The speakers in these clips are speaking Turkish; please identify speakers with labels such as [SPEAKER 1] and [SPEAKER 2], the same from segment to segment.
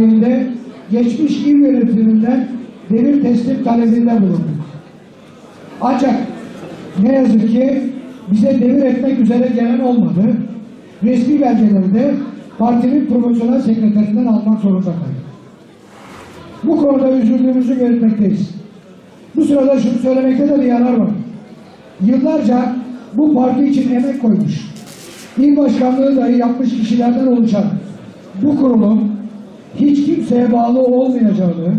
[SPEAKER 1] tarihinde geçmiş il yönetiminden devir teslim talebinde bulunduk. Ancak ne yazık ki bize devir etmek üzere gelen olmadı. Resmi belgeleri de partinin promosyonel sekreterinden almak zorunda kaldık. Bu konuda üzüldüğümüzü belirtmekteyiz. Bu sırada şunu söylemekte de bir yarar var. Yıllarca bu parti için emek koymuş, il başkanlığı dahi yapmış kişilerden oluşan bu kurulun hiç kimseye bağlı olmayacağını,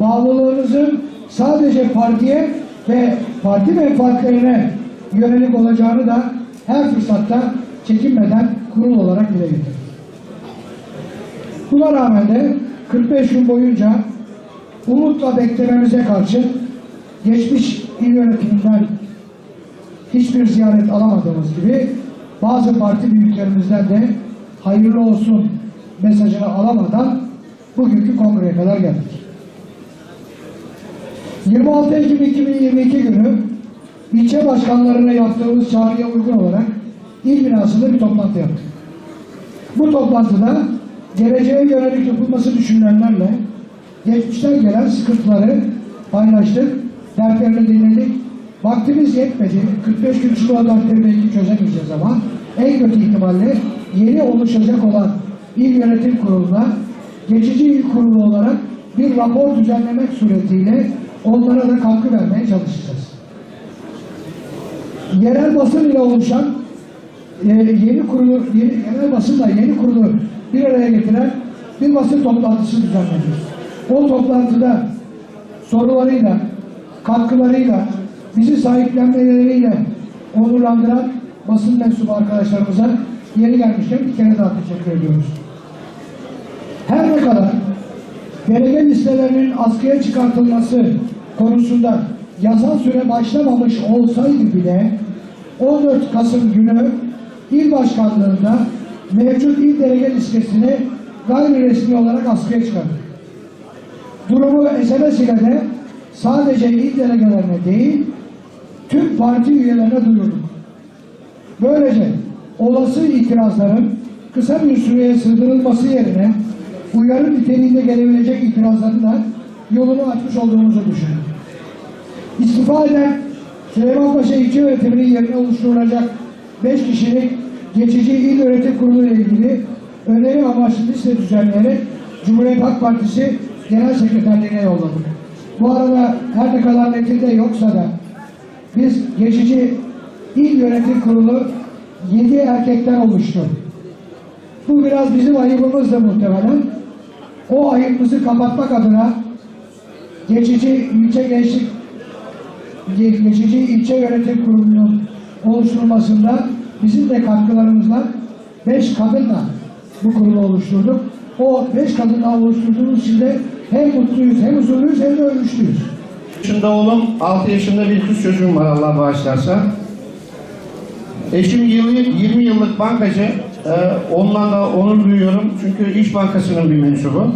[SPEAKER 1] bağlılığınızın sadece partiye ve parti menfaatlerine yönelik olacağını da her fırsatta çekinmeden kurul olarak dile getirdik. Buna rağmen de 45 gün boyunca umutla beklememize karşı geçmiş il yönetiminden hiçbir ziyaret alamadığımız gibi bazı parti büyüklerimizden de hayırlı olsun mesajını alamadan bugünkü kongreye kadar geldik. 26 Ekim 2022 günü ilçe başkanlarına yaptığımız çağrıya uygun olarak il binasında bir toplantı yaptık. Bu toplantıda geleceğe yönelik yapılması düşünülenlerle geçmişten gelen sıkıntıları paylaştık, dertlerini dinledik. Vaktimiz yetmedi. 45 gün içinde o dertleri belki çözemeyeceğiz ama en kötü ihtimalle yeni oluşacak olan il yönetim kuruluna geçici il kurulu olarak bir rapor düzenlemek suretiyle onlara da katkı vermeye çalışacağız. Yerel basın ile oluşan e, yeni kurulu, yeni, genel basınla yeni kurulu bir araya getiren bir basın toplantısı düzenledik. O toplantıda sorularıyla, katkılarıyla, bizi sahiplenmeleriyle onurlandıran basın mensubu arkadaşlarımıza yeri gelmişken bir kere daha teşekkür ediyoruz. Her ne kadar delege listelerinin askıya çıkartılması konusunda yasal süre başlamamış olsaydı bile 14 Kasım günü il başkanlığında mevcut il delege listesini gayri resmi olarak askıya çıkardık. Durumu SMS ile de sadece il delegelerine değil, tüm parti üyelerine duyurduk. Böylece olası itirazların kısa bir süreye sığdırılması yerine uyarı niteliğinde gelebilecek itirazların da yolunu açmış olduğumuzu düşünüyorum. İstifa eden Süleymanpaşa İlçe Yönetimi'nin yerine oluşturulacak 5 kişilik geçici il yönetim kurulu ile ilgili öneri amaçlı liste düzenleyerek Cumhuriyet Halk Partisi Genel Sekreterliğine yolladık. Bu arada her ne kadar metinde yoksa da biz geçici il yönetim kurulu 7 erkekten oluştu. Bu biraz bizim ayıbımız da muhtemelen. O ayıbımızı kapatmak adına geçici ilçe gençlik ge- geçici ilçe yönetim kurulunun oluşturulmasında bizim de katkılarımızla beş kadınla bu kurulu oluşturduk. O beş kadınla oluşturduğumuz için de hem mutluyuz, hem huzurluyuz, hem de övmüşlüyüz.
[SPEAKER 2] yaşında oğlum, 6 yaşında bir kız çocuğum var Allah bağışlarsa. Eşim yılı, 20 yıllık bankacı. Ee, ondan da onur duyuyorum çünkü İş Bankası'nın bir mensubu.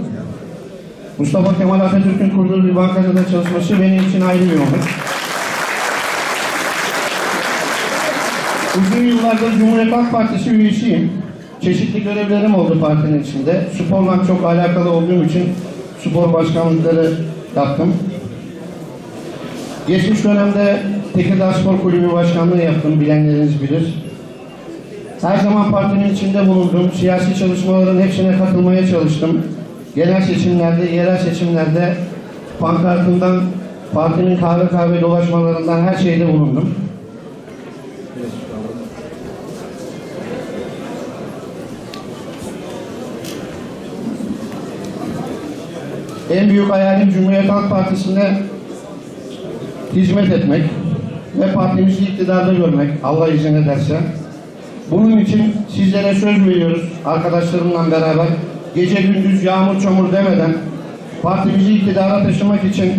[SPEAKER 2] Mustafa Kemal Atatürk'ün kurduğu bir bankada da çalışması benim için ayrı bir onur. Uzun yıllardır Cumhuriyet Halk Partisi üyesiyim. Çeşitli görevlerim oldu partinin içinde. Sporla çok alakalı olduğum için spor başkanlıkları yaptım. Geçmiş dönemde Tekirdağ Spor Kulübü Başkanlığı yaptım, bilenleriniz bilir. Her zaman partinin içinde bulundum, siyasi çalışmaların hepsine katılmaya çalıştım. Genel seçimlerde, yerel seçimlerde pankartından, partinin kahve kahve dolaşmalarından her şeyde bulundum. En büyük hayalim Cumhuriyet Halk Partisi'nde hizmet etmek ve partimizi iktidarda görmek Allah izin ederse. Bunun için sizlere söz veriyoruz arkadaşlarımla beraber gece gündüz yağmur çamur demeden partimizi iktidara taşımak için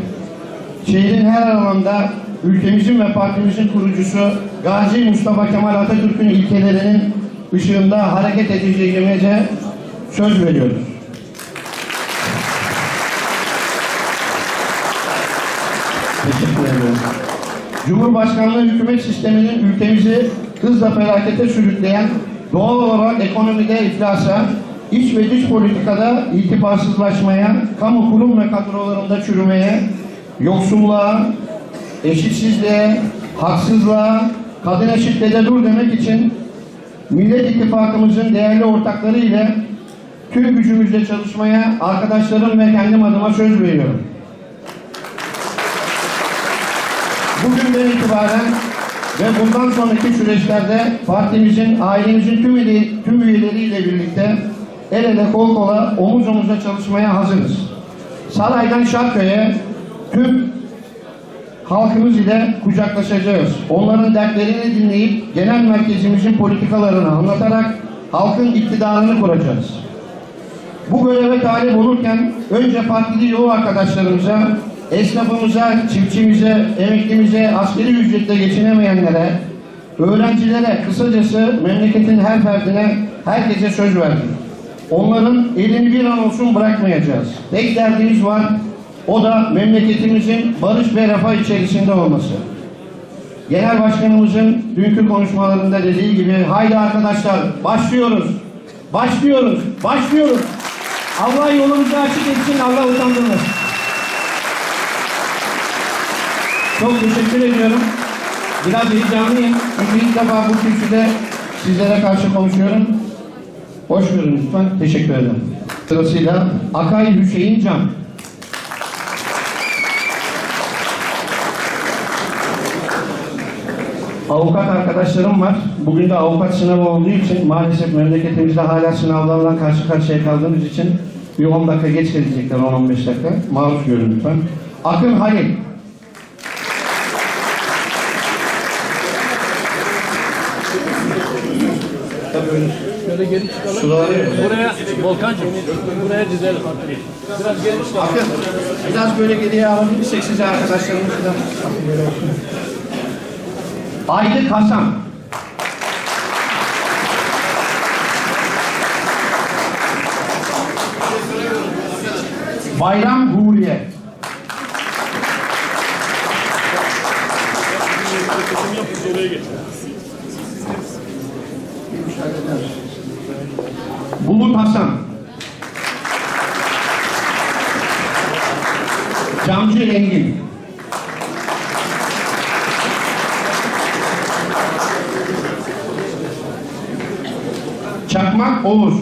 [SPEAKER 2] şehrin her alanda ülkemizin ve partimizin kurucusu Gazi Mustafa Kemal Atatürk'ün ilkelerinin ışığında hareket edeceğimize söz veriyoruz. Teşekkür ederim. Cumhurbaşkanlığı hükümet sisteminin ülkemizi hızla felakete sürükleyen, doğal olarak ekonomide iflasa, iç ve dış politikada itibarsızlaşmaya, kamu kurum ve kadrolarında çürümeye, yoksulluğa, eşitsizliğe, haksızlığa, kadına şiddete dur demek için Millet İttifakımızın değerli ortakları ile tüm gücümüzle çalışmaya arkadaşlarım ve kendim adıma söz veriyorum. Bugünden itibaren ve bundan sonraki süreçlerde partimizin, ailemizin tüm, üye, tüm üyeleriyle birlikte el ele kol kola omuz omuza çalışmaya hazırız. Saraydan Şarköy'e tüm halkımız ile kucaklaşacağız. Onların dertlerini dinleyip genel merkezimizin politikalarını anlatarak halkın iktidarını kuracağız. Bu göreve talip olurken önce partili yol arkadaşlarımıza, esnafımıza, çiftçimize, emeklimize, askeri ücretle geçinemeyenlere, öğrencilere, kısacası memleketin her ferdine, herkese söz verdim. Onların elini bir an olsun bırakmayacağız. Tek derdimiz var, o da memleketimizin barış ve refah içerisinde olması. Genel Başkanımızın dünkü konuşmalarında dediği gibi haydi arkadaşlar başlıyoruz, başlıyoruz, başlıyoruz. Allah yolumuzu açık etsin, Allah utandırmasın. Çok teşekkür ediyorum. Biraz heyecanlıyım. Çünkü ilk defa bu kürsüde sizlere karşı konuşuyorum. Hoş görün lütfen. Teşekkür ederim. Sırasıyla Akay Hüseyin Can. Avukat arkadaşlarım var. Bugün de avukat sınavı olduğu için maalesef memleketimizde hala sınavlarla karşı karşıya kaldığımız için bir 10 dakika geç gelecekler 10-15 dakika. Maruz görün lütfen. Akın Halil.
[SPEAKER 3] Şöyle geri çıkalım. Buraya Volkancığım, buraya dizelim. Biraz geri çıkalım.
[SPEAKER 2] Biraz böyle geriye alabilirsek size arkadaşlarımızla. Aydın Hasan. Bayram Huriye. Engin. Çakmak Oğuz.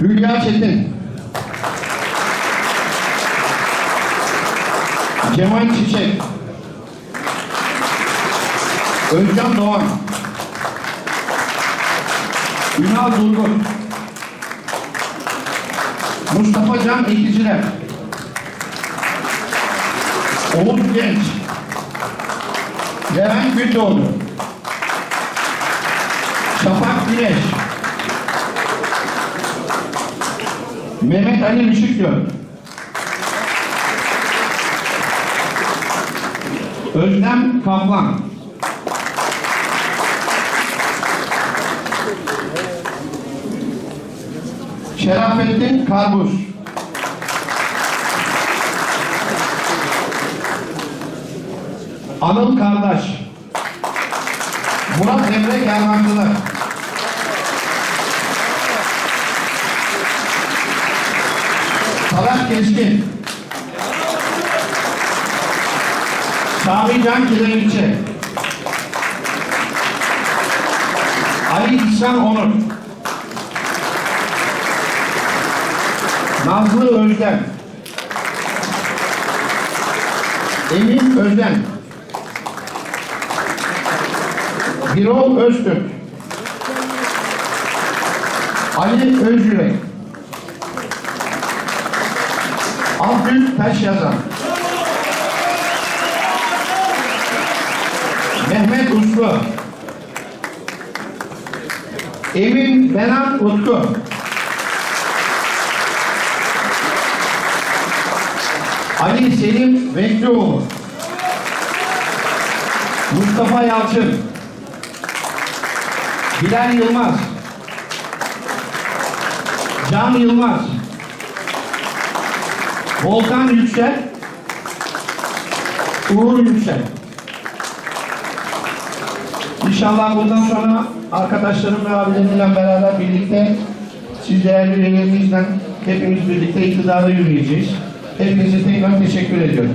[SPEAKER 2] Hülya Çetin. Cemal Çiçek. Özcan Doğan. Ünal Durgun. Mustafa Can Ekiciler. Oğuz Genç. Levent Gündoğdu. Şafak Güneş. Mehmet Ali Işıkgöl. Özlem Kaplan. Şerafettin Karbuz. Anıl Kardeş. Murat Emre Kervancılar. Talat Keskin. Sami Can Kiremitçi. Ali İhsan Onur. Nazlı Özden. Emin Özden. Birol Öztürk. Ali Özyürek. Abdül Taş Yazan. Mehmet Uslu. Emin Benan Utku. Ali Selim Vekçioğlu. Mustafa Yalçın. Bilal Yılmaz. Can Yılmaz. Volkan Yüksel, Uğur Yüksel. İnşallah bundan sonra arkadaşlarım ve abilerimle beraber birlikte siz değerli üyelerimizle hepimiz birlikte iktidara yürüyeceğiz. Hepinize tekrar teşekkür ediyorum.